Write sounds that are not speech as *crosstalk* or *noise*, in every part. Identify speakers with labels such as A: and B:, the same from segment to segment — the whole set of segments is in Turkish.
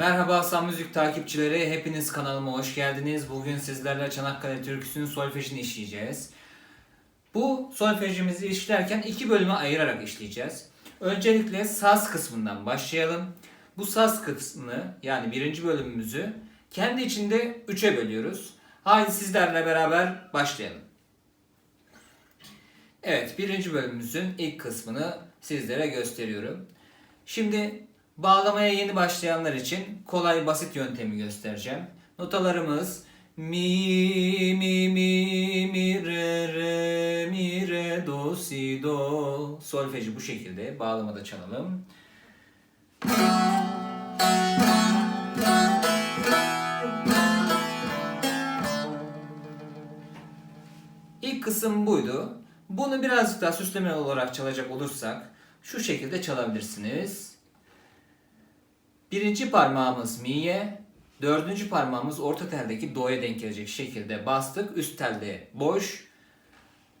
A: Merhaba Aslan Müzik takipçileri, hepiniz kanalıma hoş geldiniz. Bugün sizlerle Çanakkale Türküsü'nün solfejini işleyeceğiz. Bu solfejimizi işlerken iki bölüme ayırarak işleyeceğiz. Öncelikle saz kısmından başlayalım. Bu saz kısmını yani birinci bölümümüzü kendi içinde üçe bölüyoruz. Haydi sizlerle beraber başlayalım. Evet, birinci bölümümüzün ilk kısmını sizlere gösteriyorum. Şimdi bağlamaya yeni başlayanlar için kolay basit yöntemi göstereceğim. Notalarımız mi mi mi mi re re mi re do si do solfeji bu şekilde bağlamada çalalım. İlk kısım buydu. Bunu birazcık daha süsleme olarak çalacak olursak şu şekilde çalabilirsiniz. Birinci parmağımız mi'ye, dördüncü parmağımız orta teldeki do'ya denk gelecek şekilde bastık. Üst telde boş.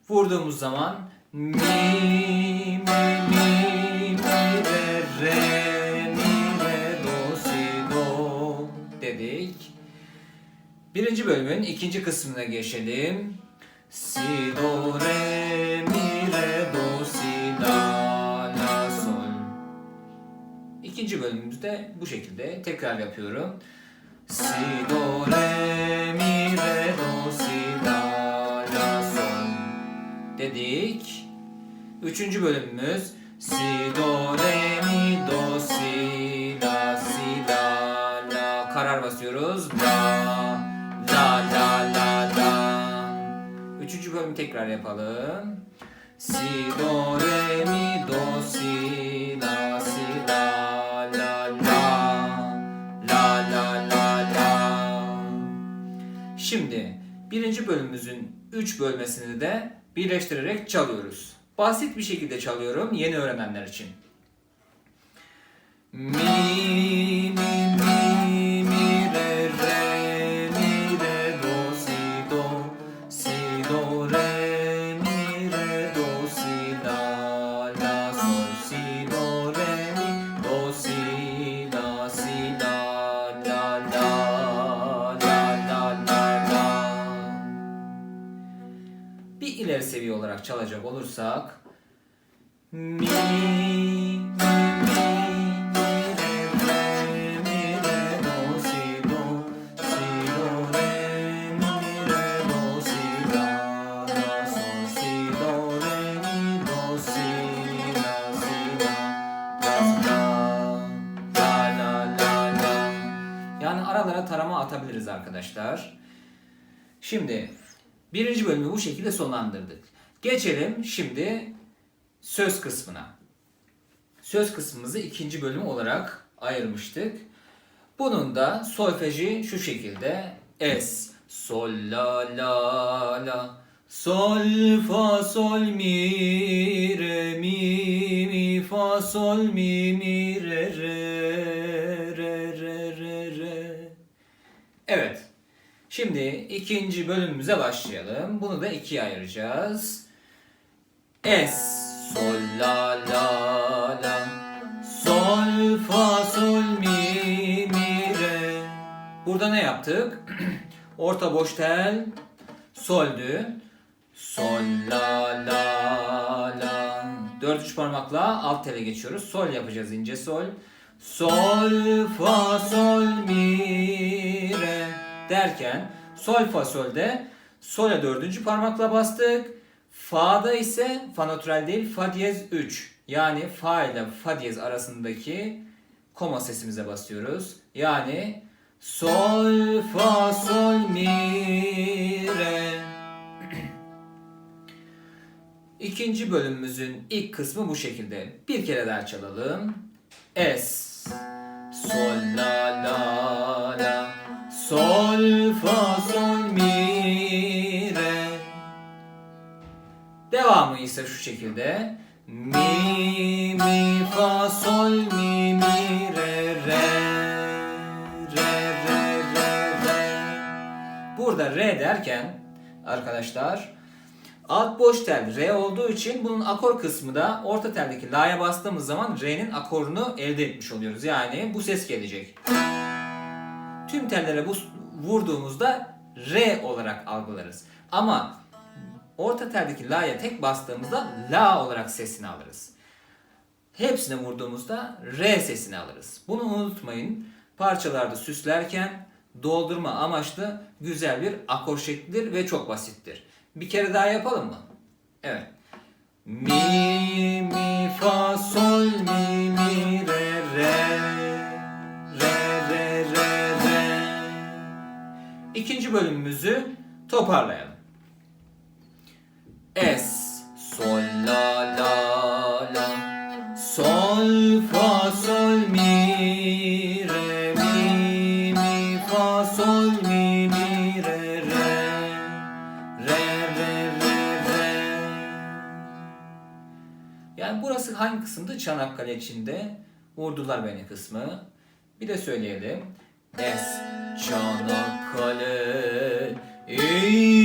A: Vurduğumuz zaman mi mi mi mi re re mi re do si do dedik. Birinci bölümün ikinci kısmına geçelim. Si do re mi re do si la İkinci bölümümüzde bu şekilde tekrar yapıyorum. Si do re mi re do si la la sol dedik. Üçüncü bölümümüz si do re mi do si la si la la karar basıyoruz. La la la la la. Üçüncü bölümü tekrar yapalım. Si do re mi do si la birinci bölümümüzün üç bölmesini de birleştirerek çalıyoruz. Basit bir şekilde çalıyorum yeni öğrenenler için. Mi la la la la la la yani aralara tarama atabiliriz arkadaşlar. Şimdi birinci bölümü bu şekilde sonlandırdık. Geçelim şimdi söz kısmına. Söz kısmımızı ikinci bölüm olarak ayırmıştık. Bunun da solfeji şu şekilde es sol la la la sol fa sol mi re mi mi fa sol mi mi Şimdi ikinci bölümümüze başlayalım. Bunu da ikiye ayıracağız. Es, sol, la, la, la. Sol, fa, sol, mi, mi, re. Burada ne yaptık? *clears throat* Orta boş tel, soldü. Sol, la, la, la. Dört üç parmakla alt tele geçiyoruz. Sol yapacağız ince sol. Sol, fa, sol, mi, re derken sol fa solde sole dördüncü parmakla bastık. Fa'da ise fa natürel değil fa diyez 3. Yani fa ile fa diyez arasındaki koma sesimize basıyoruz. Yani sol fa sol mi re. *clears throat* İkinci bölümümüzün ilk kısmı bu şekilde. Bir kere daha çalalım. Es sol fa sol mi re devamı ise şu şekilde mi mi fa sol mi mi re re re re re re burada re derken arkadaşlar alt boş tel re olduğu için bunun akor kısmı da orta teldeki la'ya bastığımız zaman re'nin akorunu elde etmiş oluyoruz. Yani bu ses gelecek. tüm tellere bu vurduğumuzda re olarak algılarız. Ama orta teldeki la'ya tek bastığımızda la olarak sesini alırız. Hepsine vurduğumuzda re sesini alırız. Bunu unutmayın. Parçalarda süslerken doldurma amaçlı güzel bir akor şeklidir ve çok basittir. Bir kere daha yapalım mı? Evet. Mi mi fa sol mi mi re İkinci bölümümüzü toparlayalım. Es sol la la la sol fa sol mi re mi mi fa sol mi mi re re re re re re yani burası hangi kısımda? Çanakkale içinde. Vurdular beni kısmı. Bir de söyleyelim. Es Çanakkale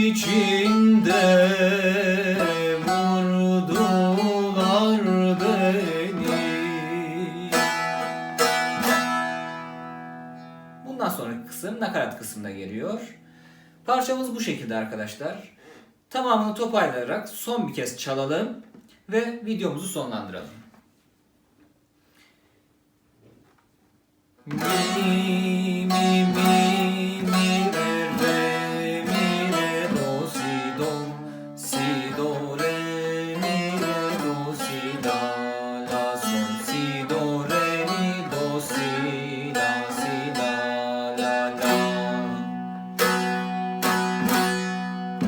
A: içinde vurdular beni. Bundan sonraki kısım nakarat kısmına geliyor. Parçamız bu şekilde arkadaşlar. Tamamını toparlayarak son bir kez çalalım ve videomuzu sonlandıralım.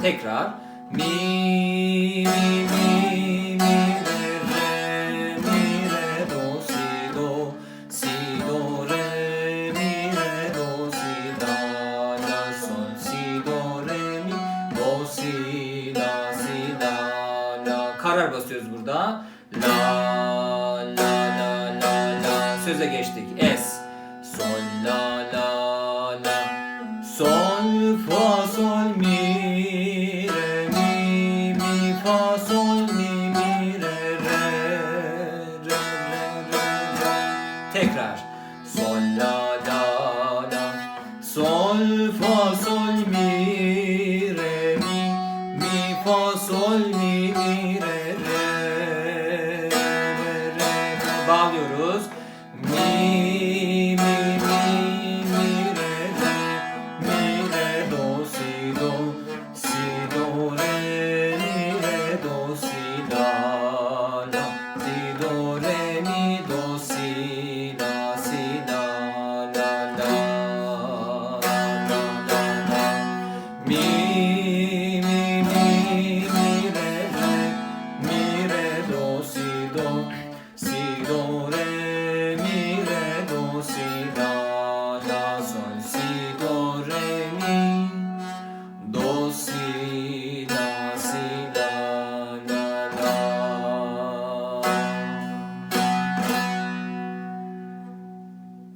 A: Tekrar. Mi mi mi mi re re mi re do si do. Si do re mi re do si la la son. Si do re mi do si la si la la. Karar basıyoruz burada. La la la la la. Söze geçtik. Es sol la la la. Sol fa sol mi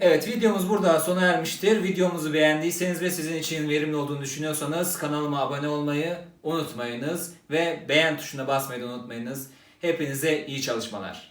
A: Evet videomuz burada sona ermiştir. Videomuzu beğendiyseniz ve sizin için verimli olduğunu düşünüyorsanız kanalıma abone olmayı unutmayınız ve beğen tuşuna basmayı da unutmayınız. Hepinize iyi çalışmalar.